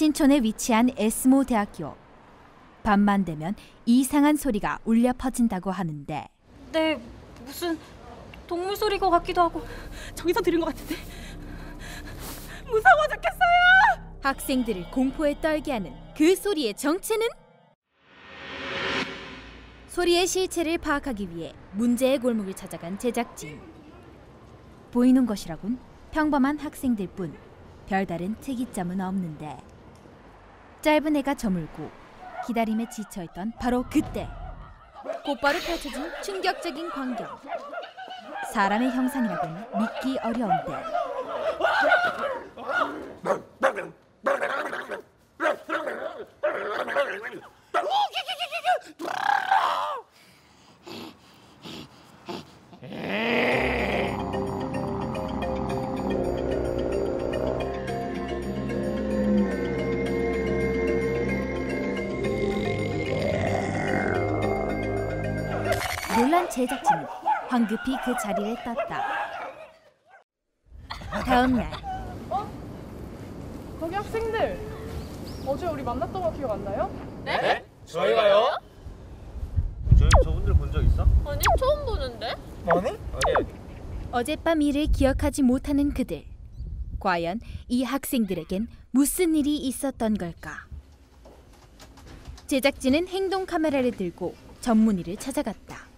신촌에 위치한 에스모 대학교. 밤만 되면 이상한 소리가 울려 퍼진다고 하는데 네, 무슨 동물 소리인 것 같기도 하고 저기서 들은 것 같은데 무서워 죽겠어요. 학생들을 공포에 떨게 하는 그 소리의 정체는? 소리의 실체를 파악하기 위해 문제의 골목을 찾아간 제작진. 보이는 것이라곤 평범한 학생들 뿐 별다른 특이점은 없는데 짧은 해가 저물고 기다림에 지쳐있던 바로 그때 곧바로 펼쳐진 충격적인 광경. 사람의 형상이라곤 믿기 어려운데 제작진은 황급히 그 자리를 떴다. 다음 날 거기 학생들 어제 우리 만났던 거 기억 안 나요? 저희가요? 저희 저분들 본 적 있어? 아니 처음 보는데? 아니? 아니 아니. 어젯밤 일을 기억하지 못하는 그들. 과연 이 학생들에겐 무슨 일이 있었던 걸까? 제작진은 행동 카메라를 들고 전문의를 찾아갔다.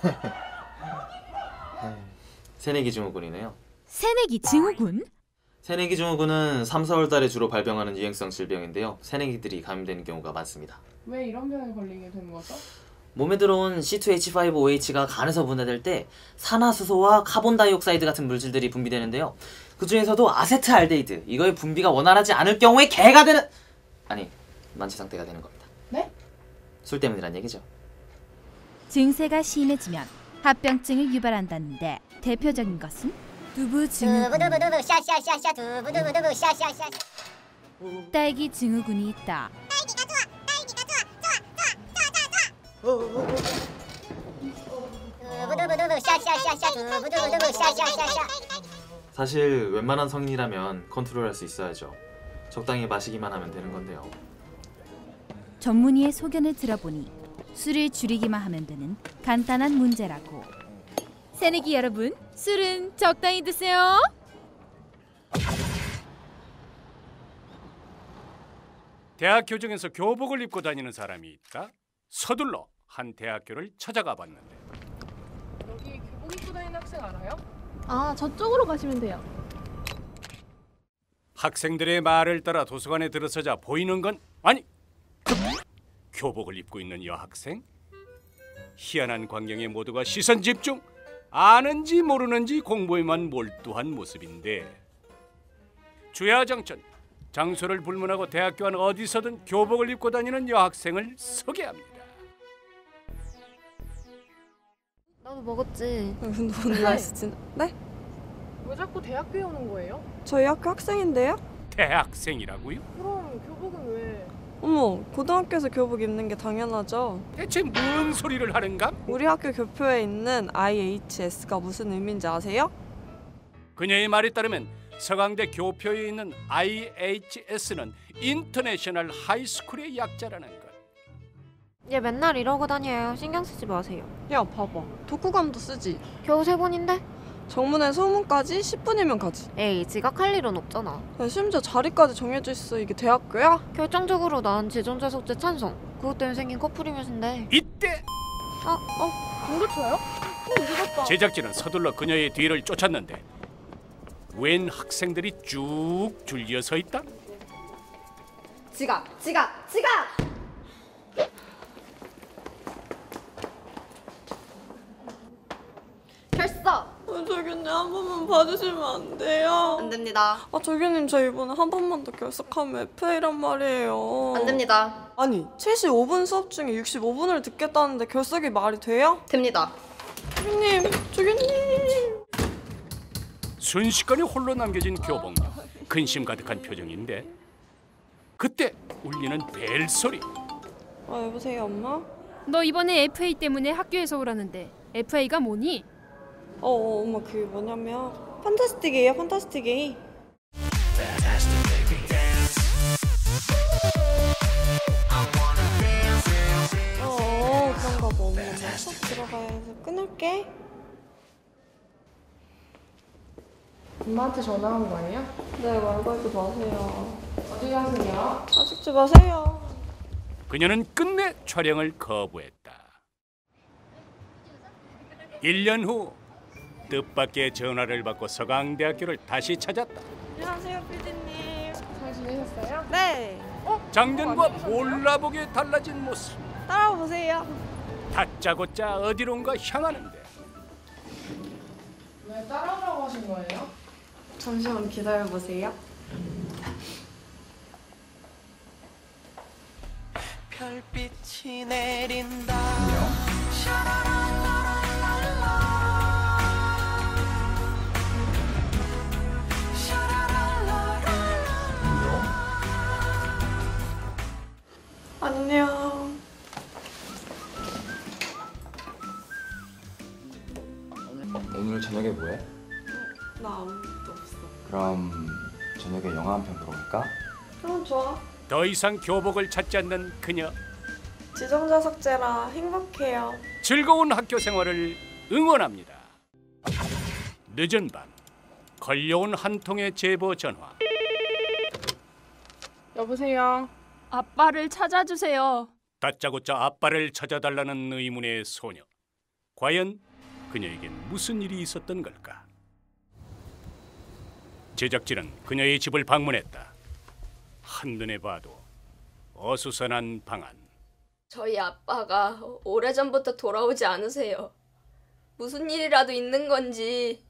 새내기 증후군이네요. 새내기 증후군? 새내기 증후군은 3, 4월 달에 주로 발병하는 유행성 질병인데요. 새내기들이 감염되는 경우가 많습니다. 왜 이런 병에 걸리게 된 거죠? 몸에 들어온 C2H5OH가 간에서 분해될 때 산화수소와 카본다이옥사이드 같은 물질들이 분비되는데요. 그 중에서도 아세트알데히드 이거의 분비가 원활하지 않을 경우에 개가 되는 아니 만취 상태가 되는 겁니다. 네? 술 때문이란 얘기죠. 증세가 심해지면 합병증을 유발한다는데 대표적인 것은 두부 증후군, 두부두부두부 샤샤샤샤 두부두부두부 샤샤샤 딸기 증후군이 있다. 두부두부두부 샤샤샤샤 두부두부두부 샤샤샤샤 사실 웬만한 성인이라면 컨트롤할 수 있어야죠. 적당히 마시기만 하면 되는 건데요. 전문의의 소견을 들어보니 술을 줄이기만 하면 되는 간단한 문제라고. 새내기 여러분, 술은 적당히 드세요. 대학교 중에서 교복을 입고 다니는 사람이 있다. 서둘러 한 대학교를 찾아가 봤는데 여기 교복 입고 다니는 학생 알아요? 아, 저쪽으로 가시면 돼요. 학생들의 말을 따라 도서관에 들어서자 보이는 건 아니 그 교복을 입고 있는 여학생 희한한 광경에 모두가 시선 집중 아는지 모르는지 공부에만 몰두한 모습인데 주야장천 장소를 불문하고 대학교 안 어디서든 교복을 입고 다니는 여학생을 소개합니다. 나도 먹었지. 놀라시진 네? 왜 자꾸 대학교에 오는 거예요? 저희 학교 학생인데요? 대학생이라고요? 그럼 교복은 왜? 어머, 고등학교에서 교복 입는 게 당연하죠. 대체 뭔 소리를 하는가? 우리 학교 교표에 있는 IHS가 무슨 의미인지 아세요? 그녀의 말에 따르면 서강대 교표에 있는 IHS는 인터내셔널 하이스쿨의 약자라는 것. 얘 맨날 이러고 다녀요. 신경 쓰지 마세요. 야, 봐봐. 독후감도 쓰지. 겨우 세 번인데? 정문에 소문까지 10분이면 가지. 에이, 지각할 일은 없잖아. 야, 심지어 자리까지 정해져 있어. 이게 대학교야? 결정적으로 난 제존자 속죄 찬성. 그것 때문에 생긴 커플이면서인데. 이때 어, 어, 공교초요? 어, 늦었다. 제작진은 서둘러 그녀의 뒤를 쫓았는데 웬 학생들이 쭉 줄려 서 있다. 지각, 지각, 지각! 저기님 한 번만 봐주시면 안 돼요? 안 됩니다. 아, 저기님 저 이번에 한 번만 더 결석하면 FA란 말이에요. 안 됩니다. 아니, 75분 수업 중에 65분을 듣겠다는데 결석이 말이 돼요? 됩니다. 조교님, 조교님. 순식간에 홀로 남겨진 교복녀. 근심 가득한 표정인데 그때 울리는 벨 소리. 아, 여보세요, 엄마? 너 이번에 FA 때문에 학교에서 오라는데 FA가 뭐니? 어, 어, 어머 그 뭐냐면 판타스틱이에요 판타스틱이 어, 어, 끊을게 엄마한테 전화한 거 아니야? 네 말고 하지 마세요 어디 가세요? 아직지 마세요 그녀는 끝내 촬영을 거부했다. 1년 후 뜻밖의 전화를 받고 서강대학교를 다시 찾았다. 안녕하세요, 피디님. 잘 지내셨어요? 네, 작년과 몰라보게 달라진 모습. 따라와 보세요. 다짜고짜 어디론가 향하는데 왜 따라오라고 하신 거예요? 잠시만 기다려 보세요. 별빛이 내린다. 안녕. 오늘 저녁에 뭐해? 나 아무것도 없어. 그럼 저녁에 영화 한 편 보러 갈까? 그럼 좋아. 더 이상 교복을 찾지 않는 그녀 지정자석제라 행복해요. 즐거운 학교 생활을 응원합니다. 늦은 밤 걸려온 한 통의 제보 전화 여보세요? 아빠를 찾아주세요. 다짜고짜 아빠를 찾아달라는 의문의 소녀 과연 그녀에겐 무슨 일이 있었던 걸까 제작진은 그녀의 집을 방문했다 한눈에 봐도 어수선한 방안 저희 아빠가 오래전부터 돌아오지 않으세요. 무슨 일이라도 있는 건지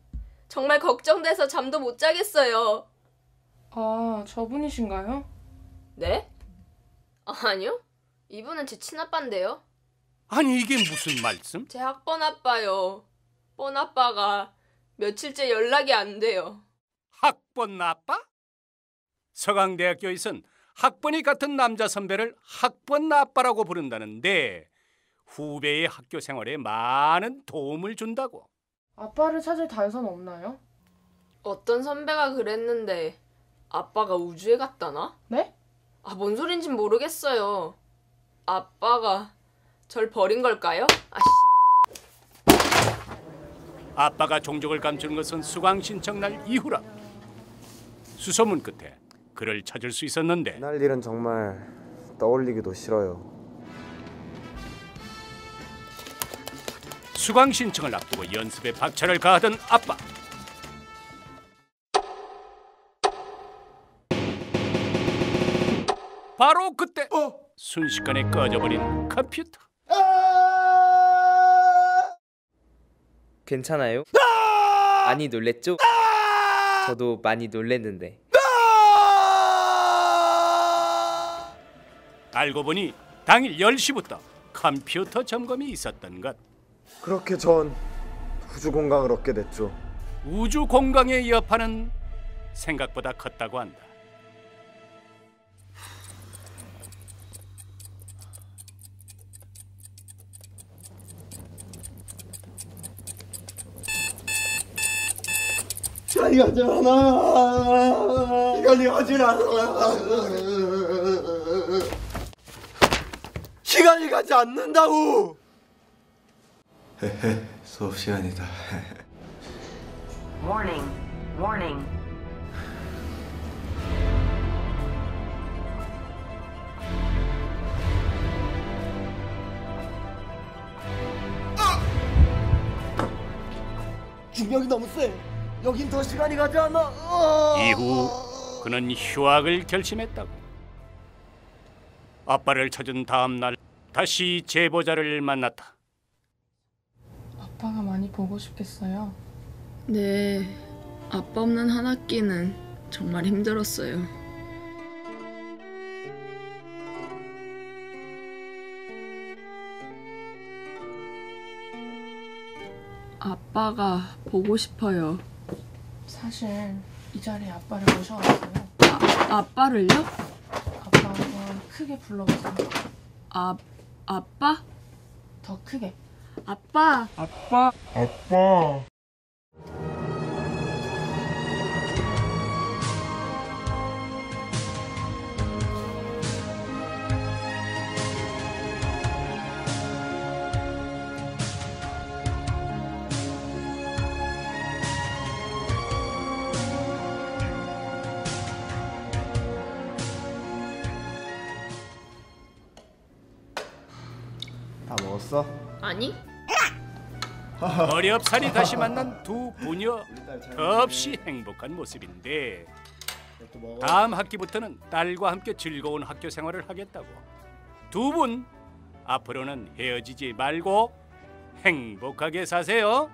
정말 걱정돼서 잠도 못 자겠어요. 아, 저분이신가요? 네? 아니요. 이분은 제 친아빠인데요. 아니 이게 무슨 말씀? 제 학번 아빠요. 뻔 아빠가 며칠째 연락이 안 돼요. 학번 아빠? 서강대학교에선 학번이 같은 남자 선배를 학번 아빠라고 부른다는데 후배의 학교 생활에 많은 도움을 준다고. 아빠를 찾을 달선 없나요? 어떤 선배가 그랬는데 아빠가 우주에 갔다나? 네? 아, 뭔 소린진 모르겠어요. 아빠가 절 버린 걸까요? 아, 아빠가 종족을 감추는 것은 수강 신청 날 이후라. 수소문 끝에 그를 찾을 수 있었는데 날 일은 정말 떠올리기도 싫어요. 수강 신청을 앞두고 연습에 박차를 가하던 아빠. 바로 그때 순식간에 꺼져버린 컴퓨터. 괜찮아요? 많이 놀랬죠? 저도 많이 놀랬는데 알고 보니 당일 10시부터 컴퓨터 점검이 있었던 것. 그렇게 전 우주 공간을 얻게 됐죠. 우주 공강의 여파는 생각보다 컸다고 한다. 이 가지 않아. 시간이 가지 않아. 시간이 가지 않는다고. 헤헤, 수업 시간이다. Warning, warning. 중력이 너무 세. 여긴 더 시간이 가지 않아. 어. 이후 그는 휴학을 결심했다고. 아빠를 찾은 다음 날 다시 제보자를 만났다. 아빠가 많이 보고 싶겠어요. 네, 아빠 없는 한 학기는 정말 힘들었어요. 아빠가 보고 싶어요. 사실 이 자리에 아빠를 모셔왔어요. 아, 아빠를요? 아빠 한번 크게 불러보세요. 아, 아빠? 더 크게. 아빠. 아빠. 아빠. 먹었어? 아니? 어렵사리 다시 만난 두 부녀 덥시 행복한 모습인데 다음 학기부터는 딸과 함께 즐거운 학교 생활을 하겠다고 두 분 앞으로는 헤어지지 말고 행복하게 사세요.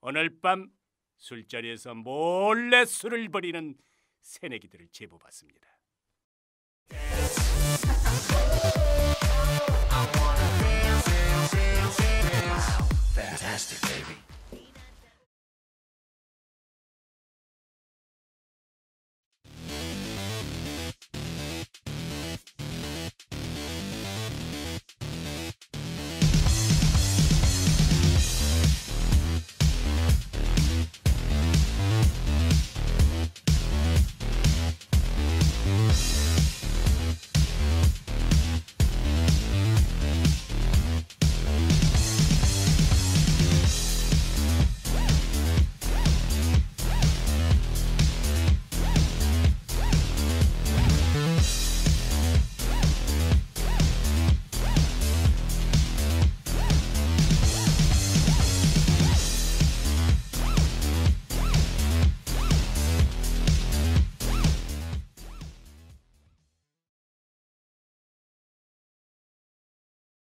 오늘 밤 술자리에서 몰래 술을 버리는 새내기들을 제보받습니다. Fantastic, baby.